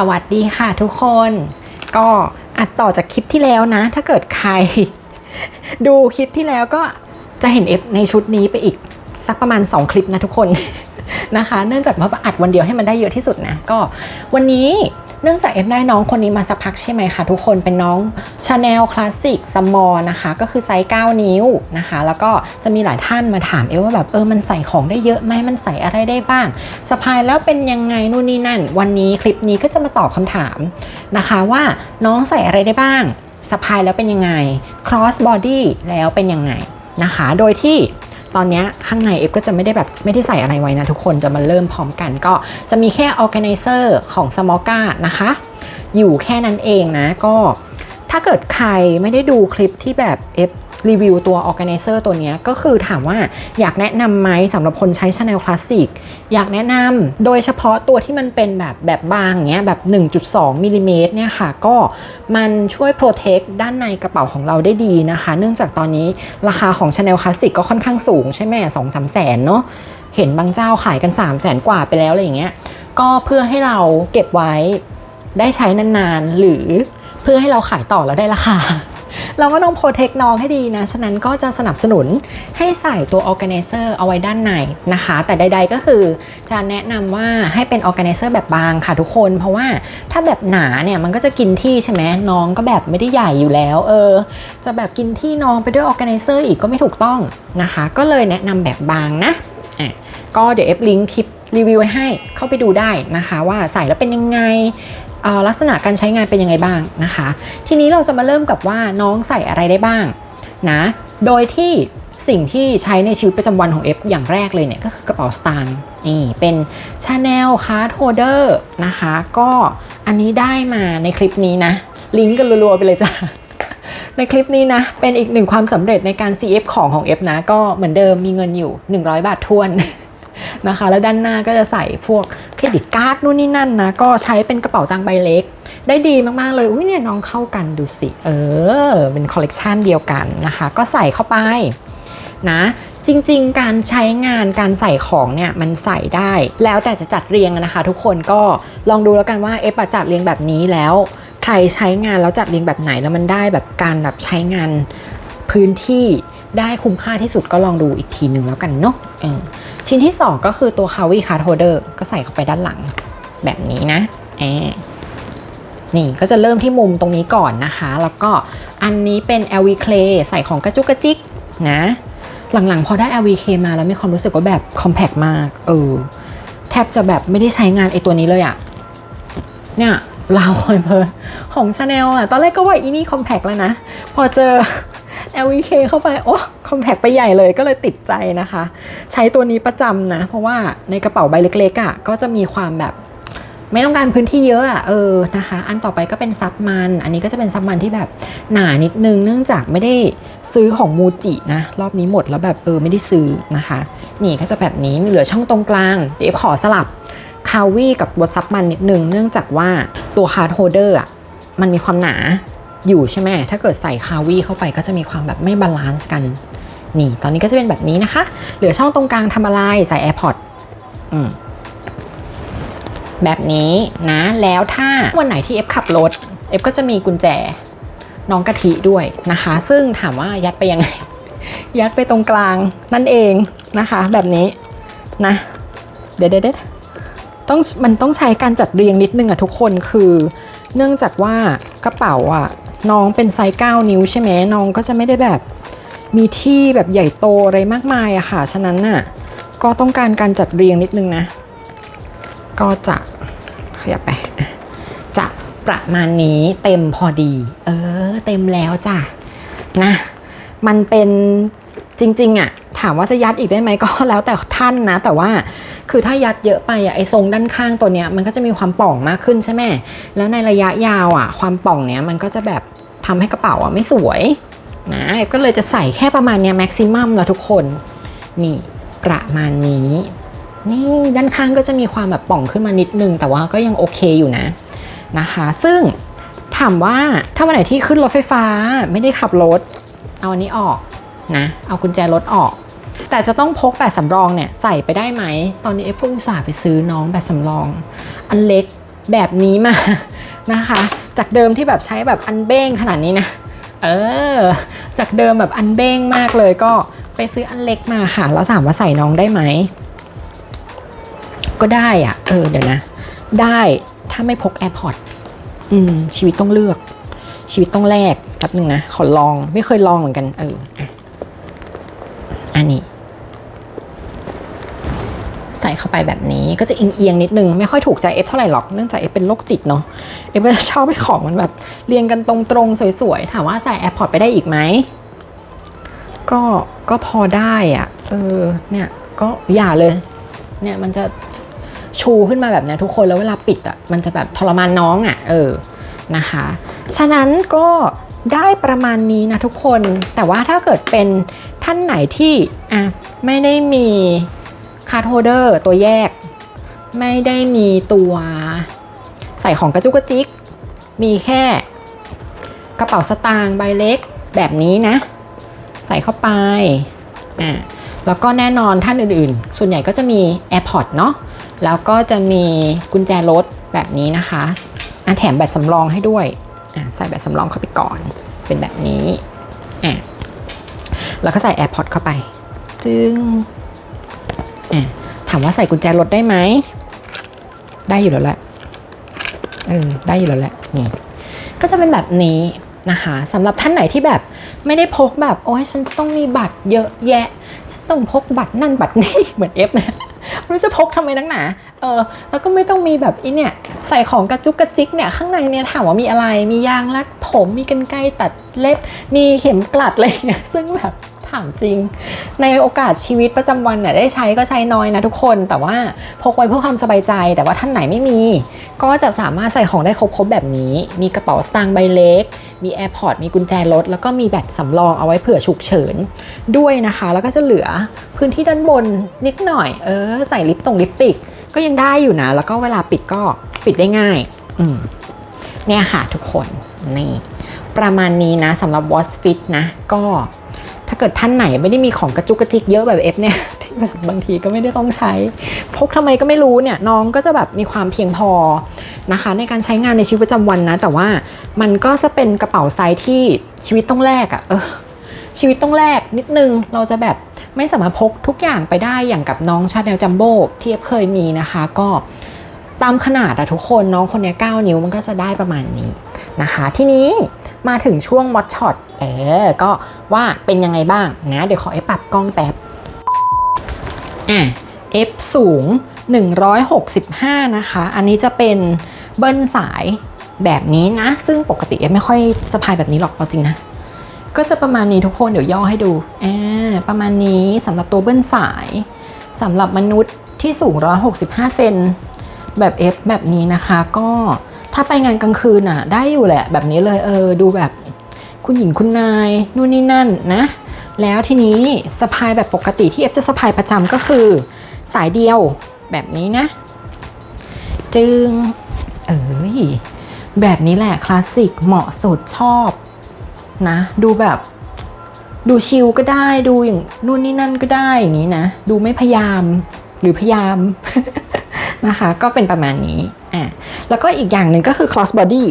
สวัสดีค่ะทุกคน ก็อัดต่อจากคลิปที่แล้วนะ ถ้าเกิดใคร ดูคลิปที่แล้วก็จะเห็นเอฟในชุดนี้ไปอีกสักประมาณ 2 คลิปนะทุกคนนะคะ เนื่องจากว่าอัดวันเดียวให้มันได้เยอะที่สุดนะ ก็วันนี้ เนื่องจากเอฟได้น้องคนนี้มาสักพักใช่ไหมคะทุกคนเป็นน้อง Chanel Classic Small นะคะ ก็คือไซส์ 9 นิ้วนะคะ แล้วก็จะมีหลายท่านมาถามเอฟว่าแบบเออมันใส่ของได้เยอะไหมมันใส่อะไรได้บ้างสะพายแล้วเป็นยังไงนู่นนี่นั่น วันนี้คลิปนี้ก็จะมาตอบคำถามนะคะว่าน้องใส่อะไรได้บ้างสะพายแล้วเป็นยังไง cross body แล้วเป็นยังไงนะคะ โดยที่ ตอนนี้ข้างในเอฟก็จะไม่ได้แบบไม่ได้ใส่อะไรไว้นะทุกคนจะมาเริ่มพร้อมกัน ก็จะมีแค่ออแกไนเซอร์ของสมอลกานะคะ อยู่แค่นั้นเองนะก็ถ้าเกิดใครไม่ได้ดูคลิปที่แบบเอฟ รีวิวตัว organizer ตัวนี้ก็คือถามว่าอยากแนะนำไหมสำหรับคนใช้ Chanel Classic อยากแนะนำโดยเฉพาะตัวที่มันเป็นแบบแบบบางเงี้ยแบบ 1.2มิลลิเมตรเนี่ยค่ะก็มันช่วยโปรเทคด้านในกระเป๋าของเราได้ดีนะคะ เนื่องจากตอนนี้ราคาของ Chanel Classic ก็ค่อนข้างสูงใช่ไหมสองสามแสนเนาะเห็นบางเจ้าขายกัน 3 0 0แสนกว่าไปแล้วอะไรอย่างเงี้ย ก็เพื่อให้เราเก็บไว้ได้ใช้นานๆ หรือเพื่อให้เราขายต่อแล้วได้ราคา เราก็ต้องโปรเทคน้องให้ดีนะ ฉะนั้นก็จะสนับสนุนให้ใส่ตัว organizer เอาไว้ด้านในนะคะ แต่ใด ๆก็คือจะแนะนำว่าให้เป็น organizer แบบบางค่ะทุกคน เพราะว่าถ้าแบบหนาเนี่ยมันก็จะกินที่ใช่ไหมน้องก็แบบไม่ได้ใหญ่อยู่แล้ว เออ จะแบบกินที่น้องไปด้วย organizer อีกก็ไม่ถูกต้องนะคะ ก็เลยแนะนำแบบบางนะอะก็เดี๋ยวเอฟลิงก์คลิปรีวิวไว้ให้เข้าไปดูได้นะคะ ว่าใส่แล้วเป็นยังไง ลักษณะการใช้งานเป็นยังไงบ้างนะคะ ทีนี้เราจะมาเริ่มกับว่าน้องใส่อะไรได้บ้างนะโดยที่สิ่งที่ใช้ในชีวิตประจำวันของ F อฟอย่างแรกเลยเนี่ยก็คือกระเป๋าสตางค์นี่เป็น Chanel Card Holder นะคะ ก็อันนี้ได้มาในคลิปนี้นะ ลิงก์กันรัวๆไปเลยจ้ะในคลิปนี้นะ เป็นอีกหนึ่งความสำเร็จในการ CF ของของ F นะ ก็เหมือนเดิมมีเงินอยู่ 100 บาททวนนะคะ แล้วด้านหน้าก็จะใส่พวก เครดิตการ์ดนู่นนี่นั่นนะ ก็ใช้เป็นกระเป๋าตังค์ใบเล็ก ได้ดีมาก ๆ เลย อุ้ยเนี่ยน้องเข้ากันดูสิ เออ เป็นคอลเลกชันเดียวกันนะคะ ก็ใส่เข้าไปนะจริงๆ การใช้งานการใส่ของเนี่ยมันใส่ได้ แล้วแต่จะจัดเรียงนะคะ ทุกคนก็ลองดูแล้วกันว่าเอฟจัดเรียงแบบนี้แล้ว ใครใช้งานแล้วจัดเรียงแบบไหนแล้วมันได้แบบการแบบใช้งานพื้นที่ได้คุ้มค่าที่สุดก็ลองดูอีกทีหนึ่งแล้วกันเนาะ ชิ้นที่ 2 ก็คือตัว h a w i Card Holder ก็ใส่เข้าไปด้านหลังแบบนี้นะแอนี่ก็จะเริ่มที่มุมตรงนี้ก่อนนะคะ แล้วก็อันนี้เป็น LV Clay ใส่ของกระจุกกระจิกนะ หลังๆ พอได้ LV Clay มาแล้วมีความรู้สึกว่าแบบ compact มาก เออ แทบจะแบบไม่ได้ใช้งานไอตัวนี้เลยอะเนี่ยลาวคอยเพลินของ Chanel อะตอนแรกก็ว่าอีนี่ compact แล้วนะ พอเจอ LVK เข้าไป โอ้คอมแพกไปใหญ่เลยก็เลยติดใจนะคะ ใช้ตัวนี้ประจำนะ เพราะว่าในกระเป๋าใบเล็กๆอะ่ะก็จะมีความแบบไม่ต้องการพื้นที่เยอะอะ่ะเออนะคะ อันต่อไปก็เป็นซับมัน อันนี้ก็จะเป็นซับมันที่แบบหนานิดนึง เนื่องจากไม่ได้ซื้อของมูจินะ รอบนี้หมดแล้วแบบเออไม่ได้ซื้อนะคะ นี่ก็จะแบบนี้มีเหลือช่องตรงกลาง เดี๋ยวขอสลับคาวี่กับบทซับมันนิดนึง เนื่องจากว่าตัวคาร์ดโฮเดอร์อะมันมีความหนา อยู่ใช่ไหมถ้าเกิดใส่คาวีเข้าไปก็จะมีความแบบไม่บาลานซ์กัน นี่ตอนนี้ก็จะเป็นแบบนี้นะคะ เหลือช่องตรงกลางทำอะไรใส่ AirPod อืมแบบนี้นะ แล้วถ้าวันไหนที่เอฟขับรถเอฟก็จะมีกุญแจน้องกะทิด้วยนะคะ ซึ่งถามว่ายัดไปยังไง ยัดไปตรงกลางนั่นเองนะคะ แบบนี้นะ เดี๋ยวเดี๋ยวต้องมันต้องใช้การจัดเรียงนิดนึงอะทุกคนคือ เนื่องจากว่ากระเป๋าอะ น้องเป็นไซส์9นิ้วใช่ไหมน้องก็จะไม่ได้แบบมีที่แบบใหญ่โตอะไรมากมายอะค่ะ ฉะนั้นน่ะก็ต้องการการจัดเรียงนิดนึงนะ ก็จะขยับไป จะประมาณนี้เต็มพอดี เออ เต็มแล้วจ้ะนะ มันเป็น จริงๆอะถามว่าจะยัดอีกได้ไหมก็แล้วแต่ท่านนะ แต่ว่าคือถ้ายัดเยอะไปอะไอทรงด้านข้างตัวเนี้ยมันก็จะมีความป่องมากขึ้นใช่ไหมแล้วในระยะยาวอะความป่องเนี้ยมันก็จะแบบทำให้กระเป๋าอะไม่สวยนะก็เลยจะใส่แค่ประมาณเนี้ยแม็กซิมัมนะทุกคนนี่ประมาณนี้ นี่ด้านข้างก็จะมีความแบบป่องขึ้นมานิดนึง แต่ว่าก็ยังโอเคอยู่นะนะคะ ซึ่งถามว่าถ้าวันไหนที่ขึ้นรถไฟฟ้าไม่ได้ขับรถ เอาอันนี้ออก นะ เอากุญแจรถออก แต่จะต้องพกแบบสำรองเนี่ยใส่ไปได้ไหม ตอนนี้เอฟก็อุตส่าห์ไปซื้อน้องแบบสำรอง อันเล็กแบบนี้มานะคะ จากเดิมที่แบบใช้แบบอันเบ้งขนาดนี้นะ เออ จากเดิมแบบอันเบ้งมากเลยก็ไปซื้ออันเล็กมาค่ะ แล้วถามว่าใส่น้องได้ไหม ก็ได้อะเออเดี๋ยวนะ ได้ถ้าไม่พก AirPod อืมชีวิตต้องเลือก ชีวิตต้องแลกแป๊บนึงนะ ขอลองไม่เคยลองเหมือนกัน เออ อันนี้ ใส่เข้าไปแบบนี้ก็จะเอียงๆนิดนึง ไม่ค่อยถูกใจเอฟเท่าไหร่หรอกเนื่องจากเอฟเป็นโรคจิตเนาะเอฟก็จะชอบให้ของมันแบบเรียงกันตรงๆสวยๆถามว่าใส่ AirPod ไปได้อีกไหมก็ก็พอได้อะเออเนี่ยก็อย่าเลย เนี่ยมันจะชูขึ้นมาแบบเนี้ยทุกคนแล้วเวลาปิดอะมันจะแบบทรมานน้องอะเออนะคะ ฉะนั้นก็ได้ประมาณนี้นะทุกคนแต่ว่าถ้าเกิดเป็น ท่านไหนที่อะไม่ได้มีคาร์ดโฮเดอร์ตัวแยก ไม่ได้มีตัวใส่ของกระจุกกระจิก มีแค่กระเป๋าสตางค์ใบเล็กแบบนี้นะ ใส่เข้าไปอะแล้วก็แน่นอนท่านอื่นๆ ส่วนใหญ่ก็จะมี AirPod เนาะแล้วก็จะมีกุญแจรถแบบนี้นะคะอะแถมแบตสำรองให้ด้วยอะใส่แบตสำรองเข้าไปก่อนเป็นแบบนี้อะ แล้วก็ใส่ AirPod เข้าไป จึงอะถามว่าใส่กุญแจรถได้ไหม ได้อยู่แล้วแหละ เออ ได้อยู่แล้วแหละ นี่ ก็จะเป็นแบบนี้นะคะสำหรับท่านไหนที่แบบไม่ได้พกแบบ โอ้ยฉันต้องมีบัตรเยอะแยะ ฉันต้องพกบัตรนั่นบัตรนี่เหมือนเอฟนะไม่รู้จะพกทำไมนักหนา เออแล้วก็ไม่ต้องมีแบบอีเนี่ยใส่ของกระจุกกระจิกเนี่ยข้างในเนี่ยถามว่ามีอะไรมียางรัดผมมีกันไกรตัดเล็บมีเข็มกลัดอะไรเงี้ยซึ่งแบบถามจริง ในโอกาสชีวิตประจำวันเนี่ยได้ใช้ก็ใช้น้อยนะทุกคน แต่ว่าพกไว้เพื่อความสบายใจ แต่ว่าท่านไหนไม่มี ก็จะสามารถใส่ของได้ครบๆแบบนี้ มีกระเป๋าสตางค์ใบเล็ก มี AirPod มีกุญแจรถ แล้วก็มีแบตสำรองเอาไว้เผื่อฉุกเฉินด้วยนะคะ แล้วก็จะเหลือพื้นที่ด้านบนนิดหน่อย เออ ใส่ลิปตรงลิปติก ก็ยังได้อยู่นะ แล้วก็เวลาปิดก็ปิดได้ง่าย อืมเนี่ยค่ะทุกคนนี่ประมาณนี้นะสำหรับ Watch Fit นะ ก็ถ้าเกิดท่านไหนไม่ได้มีของกระจุกกระจิกเยอะแบบเอฟเนี่ยที่แบบบางทีก็ไม่ได้ต้องใช้ พกทำไมก็ไม่รู้เนี่ย น้องก็จะแบบมีความเพียงพอนะคะ ในการใช้งานในชีวิตประจำวันนะ แต่ว่ามันก็จะเป็นกระเป๋าไซส์ที่ชีวิตต้องแลกอะ่ะเออ ชีวิตต้องแลกนิดนึงเราจะแบบไม่สามารถพกทุกอย่างไปได้อย่างกับน้องชาแนลจัมโบ้ที่เอฟเคยมีนะคะ ก็ตามขนาดอะทุกคนน้องคนนี้ 9 นิ้วมันก็จะได้ประมาณนี้นะคะ ทีนี้มาถึงช่วงมอดช็อตเออก็ว่าเป็นยังไงบ้างนะ เดี๋ยวขอเอฟปรับกล้องแป๊บอะ F สูง 165 นะคะ อันนี้จะเป็นเบิ้ลสายแบบนี้นะ ซึ่งปกติเอฟไม่ค่อยสะพายแบบนี้หรอกเอาจริงนะ ก็จะประมาณนี้ทุกคนเดี๋ยวย่อให้ดูอ่าประมาณนี้สำหรับตัวเบิ้ลสายสำหรับมนุษย์ที่สูง 165 เซนแบบ F แบบนี้นะคะ ก็ถ้าไปงานกลางคืนอะ ได้อยู่แหละ แบบนี้เลยเออดูแบบคุณหญิงคุณนายนู่นนี่นั่นนะ แล้วทีนี้สะพายแบบปกติที่เอฟจะสะพายประจำก็คือสายเดียวแบบนี้นะ จึง เอ้ยแบบนี้แหละคลาสสิกเหมาะสุดชอบ นะ ดูแบบดูชิลก็ได้ดูอย่างนู่นนี่นั่นก็ได้อย่างนี้นะ ดูไม่พยายามหรือพยายามนะคะ ก็เป็นประมาณนี้อะแล้วก็อีกอย่างหนึ่งก็คือ cross body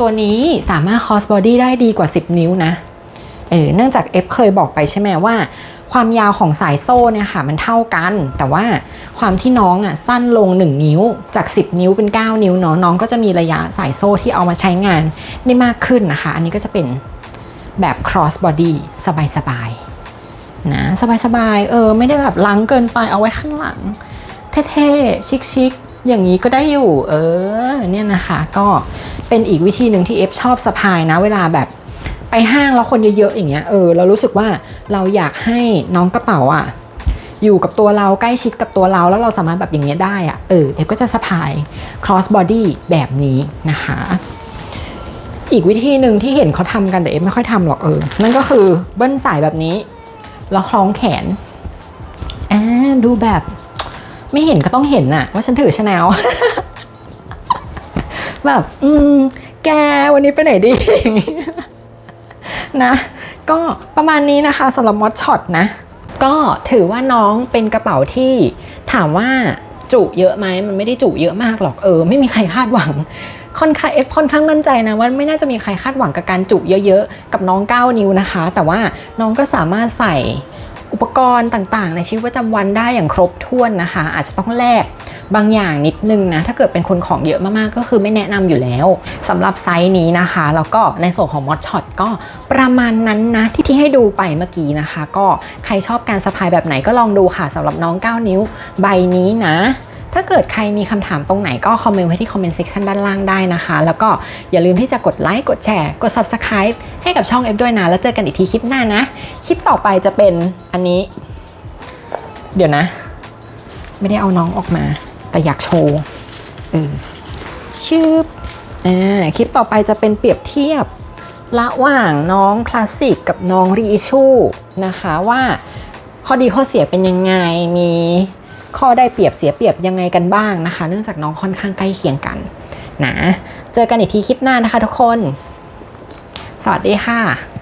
ตัวนี้สามารถ cross body ได้ดีกว่า 10 นิ้วนะเออเนื่องจากเอฟเคยบอกไปใช่ไหมว่า ความยาวของสายโซ่เนี่ยค่ะมันเท่ากัน แต่ว่าความที่น้องอะสั้นลง 1 นิ้วจาก 10 นิ้วเป็น 9 นิ้วเนาะน้องก็จะมีระยะสายโซ่ที่เอามาใช้งานได้มากขึ้นนะคะ อันนี้ก็จะเป็นแบบ cross body สบายๆนะสบายๆเออไม่ได้แบบลังเกินไปเอาไว้ข้างหลัง เท่ๆชิคๆอย่างนี้ก็ได้อยู่ เออเนี่ยนะคะ ก็เป็นอีกวิธีหนึ่งที่เอฟชอบสะพายนะเวลาแบบ ไปห้างแล้วคนเยอะๆอย่างเงี้ยเออเรารู้สึกว่าเราอยากให้น้องกระเป๋าอะอยู่กับตัวเราใกล้ชิดกับตัวเราแล้วเราสามารถแบบอย่างเงี้ยได้อะเออเอฟก็จะสะพาย cross body แบบนี้นะคะ อีกวิธีหนึ่งที่เห็นเขาทำกันแต่เอฟไม่ค่อยทำหรอกเออ นั่นก็คือเบิ้ลสายแบบนี้ แล้วคล้องแขนอ่าดูแบบไม่เห็นก็ต้องเห็นน่ะ ว่าฉันถือชาแนลแบบ อืม แกวันนี้ไปไหนดี นะ ก็ประมาณนี้นะคะสำหรับมอดช็อตนะ ก็ถือว่าน้องเป็นกระเป๋าที่ถามว่าจุเยอะไหมมันไม่ได้จุเยอะมากหรอกเออ ไม่มีใครคาดหวังค่อนข้างเอฟค่อนข้างมั่นใจนะว่าไม่น่าจะมีใครคาดหวังกับการจุเยอะๆ กับน้อง 9 นิ้วนะคะ แต่ว่าน้องก็สามารถใส่อุปกรณ์ต่างๆ ในชีวิตประจำวันได้อย่างครบถ้วนนะคะ อาจจะต้องแลก บางอย่างนิดนึงนะ ถ้าเกิดเป็นคนของเยอะมากๆ ก็คือไม่แนะนำอยู่แล้วสำหรับไซส์นี้นะคะ แล้วก็ในส่วนของมอสช็อตก็ประมาณนั้นนะ ที่ที่ให้ดูไปเมื่อกี้นะคะ ก็ใครชอบการสะพายแบบไหนก็ลองดูค่ะสำหรับน้อง 9 นิ้วใบนี้นะถ้าเกิดใครมีคำถามตรงไหนก็คอมเมนต์ไว้ที่คอมเมนต์เซ็กชันด้านล่างได้นะคะ แล้วก็อย่าลืมที่จะกดไลค์ กดแชร์ กด Subscribe ให้กับช่อง F ด้วยนะ แล้วเจอกันอีกทีคลิปหน้านะ คลิปต่อไปจะเป็นอันนี้ เดี๋ยวนะ ไม่ได้เอาน้องออกมา แต่อยากโชว์เออชื่ออ่าคลิปต่อไปจะเป็นเปรียบเทียบระหว่างน้องคลาสสิกกับน้องรีชูนะคะว่าข้อดีข้อเสียเป็นยังไงมีข้อได้เปรียบเสียเปรียบยังไงกันบ้างนะคะ เนื่องจากน้องค่อนข้างใกล้เคียงกันนะเจอกันอีกทีคลิปหน้านะคะทุกคน สวัสดีค่ะ